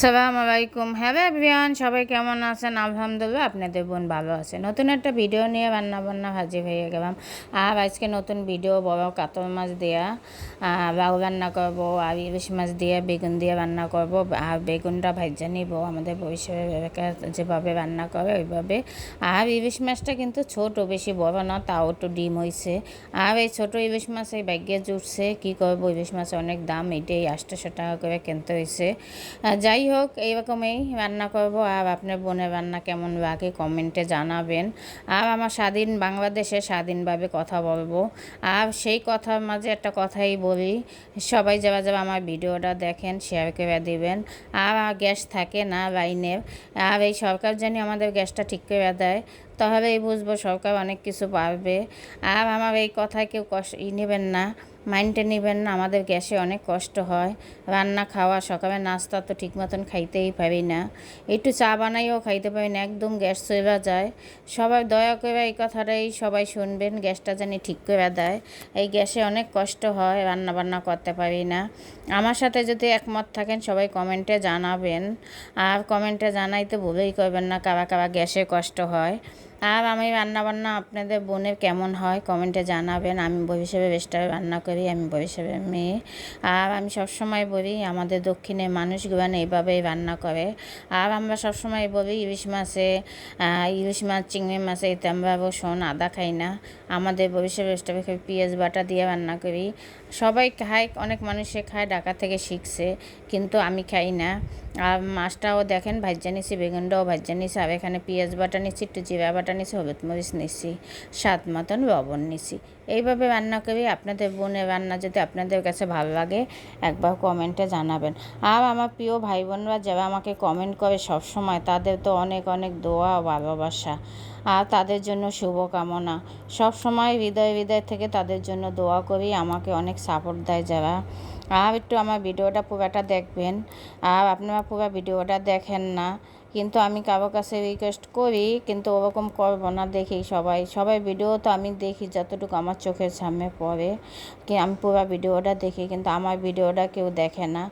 সালাম আলাইকুম। Hello everyone, সবাই কেমন আছেন? আলহামদুলিল্লাহ, আপনাদের বোন ভালো আছে। নতুন একটা ভিডিও নিয়ে রান্না বান্না ভাজি হয়ে গেলাম। আর আজকে নতুন ভিডিও, বড় কাতল মাছ দেওয়া লাউ রান্না করব, আর ইলিশ মাছ দিয়ে, বেগুন দিয়ে রান্না করব। আর বেগুনটা ভাজা নিব। আমাদের পরিষেবা যেভাবে রান্না করে, ওইভাবে। আর ইলিশ মাছটা কিন্তু ছোট, বেশি বড় না, তাও একটু ডিম হয়েছে আর এই ছোটো ইলিশ মাছ এই ব্যাগে জুটছে। কী করব? ইলিশ মাছ অনেক দাম, এটাই আটশোশো টাকা করে কিনতে হয়েছে যাই হোক এইরকমই রান্না করব। আর আপনার বোনের রান্না কেমন লাগে কমেন্টে জানাবেন। আর আমার স্বাধীন বাংলাদেশে স্বাধীনভাবে কথা বলব। আর সেই কথার মাঝে একটা কথাই বলি, সবাই যারা যারা আমার ভিডিওটা দেখেন শেয়ার করে দিবেন। আর গ্যাস থাকে না লাইনের আর এই সরকার জানি আমাদের গ্যাসটা ঠিক করে দেয়। তাহলেই বুঝব সরকার অনেক কিছু পারবে। আর আমার এই কথায় কেউ কষ্ট নেবেন না। মাইন্ডে নেবেন না, আমাদের গ্যাসে অনেক কষ্ট হয়। রান্না, খাওয়া, সকালে নাস্তা তো ঠিক মতন খাইতেই পারি না। একটু চা বানাইও খাইতে পারি না, একদম গ্যাস চলে যায়। সবাই দয়া করে এই কথাটাই সবাই শুনবেন, গ্যাসটা জানি ঠিক করে দেয়। এই গ্যাসে অনেক কষ্ট হয় রান্না বান্না করতে পারি না। আমার সাথে যদি একমত থাকেন, সবাই কমেন্টে জানাবেন। আর কমেন্টে জানাইতে ভুলেই করবেন না, কারা কারা গ্যাসে কষ্ট হয়। আর আমি রান্নাবান্না আপনাদের বোনের কেমন হয় কমেন্টে জানাবেন। আমি ভবিষ্যতে বেশটা রান্না করি, আমি ভবিষ্যতে মেয়ে। আর আমি সবসময় বলি, আমাদের দক্ষিণে মানুষগুলো এইভাবেই রান্না করে। আর আমরা সবসময় বলি, ইলিশ মাছে ইলিশ মাছ, চিংড়ি মাছে, এতে আমরা রসুন আদা খাই না। আমাদের ভবিষ্যতে বেশটা পেঁয়াজ বাটা দিয়ে রান্না করি। সবাই খায়, অনেক মানুষে খায়, ঢাকা থেকে শিখছে, কিন্তু আমি খাই না। আর মাছটাও দেখেন ভাজ্যা নিছি, বেগুনটাও ভাজ্যা নিছি, আর এখানে পেঁয়াজ বাটা নিচ্ছি একটু জিরা বাটা নিছি, হলুদ মরিচ নিছি, স্বাদ মতন লবণ নিছি। এইভাবে রান্না করি, আপনাদের বোনের রান্না যদি আপনাদের কাছে ভালো লাগে, একবার কমেন্টে জানাবেন। আর আমার প্রিয় ভাই বোনরা যারা আমাকে কমেন্ট করে সব সময় তাদের তো অনেক অনেক দোয়া ভালোবাসা। আর তাদের জন্য শুভকামনা। সব সময় হৃদয় হৃদয় থেকে তাদের জন্য দোয়া করি, আমাকে অনেক সাপোর্ট দেয় যারা। আর একটু আমার ভিডিওটা পুরোটা দেখবেন। আর আপনারা পুরো ভিডিওটা দেখেন না। কিন্তু আমি কারও কাছে রিকোয়েস্ট করি, কিন্তু ওরকম করব না, দেখি সবাই। সবাই ভিডিও তো আমি দেখি যতটুকু আমার চোখের সামনে পড়ে। কি আমি পুরো ভিডিওটা দেখি, কিন্তু আমার ভিডিওটা কেউ দেখে না।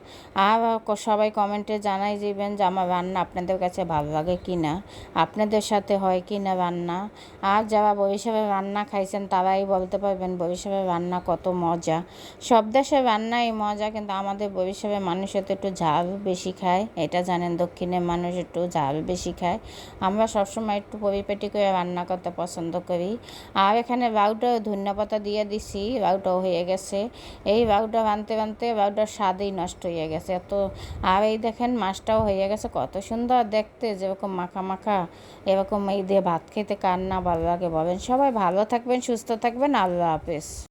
আর সবাই কমেন্টে জানাই দিবেন যে আমার রান্না আপনাদের কাছে ভালো লাগে কি না আপনাদের সাথে হয় কি না রান্না। আর যারা বরিশালের রান্না খাইছেন, তারাই বলতে পারবেন বরিশালের রান্না কত মজা। সব দেশের রান্নাই মজা, কিন্তু আমাদের বরিশালের মানুষের তো একটু ঝাল বেশি খায়। এটা জানেন দক্ষিণের মানুষ একটু ঝাল বেশি খায়। আমরা সবসময় একটু পরিপেটি করে রান্না করতে পছন্দ করি। আর এখানে বাউটা ধন্যপাতা দিয়ে দিছি, বাউটাও হয়ে গেছে। এই বাউটা বানতে বানতে বাউটার স্বাদই নষ্ট হয়ে গেছে। এত, আর এই দেখেন মাছটাও হয়ে গেছে, কত সুন্দর দেখতে, যেরকম মাখা মাখা, এরকম এই দিয়ে ভাত খেতে কার না ভালো লাগে বলেন। সবাই ভালো থাকবেন, সুস্থ থাকবেন, আল্লাহ হাফেজ।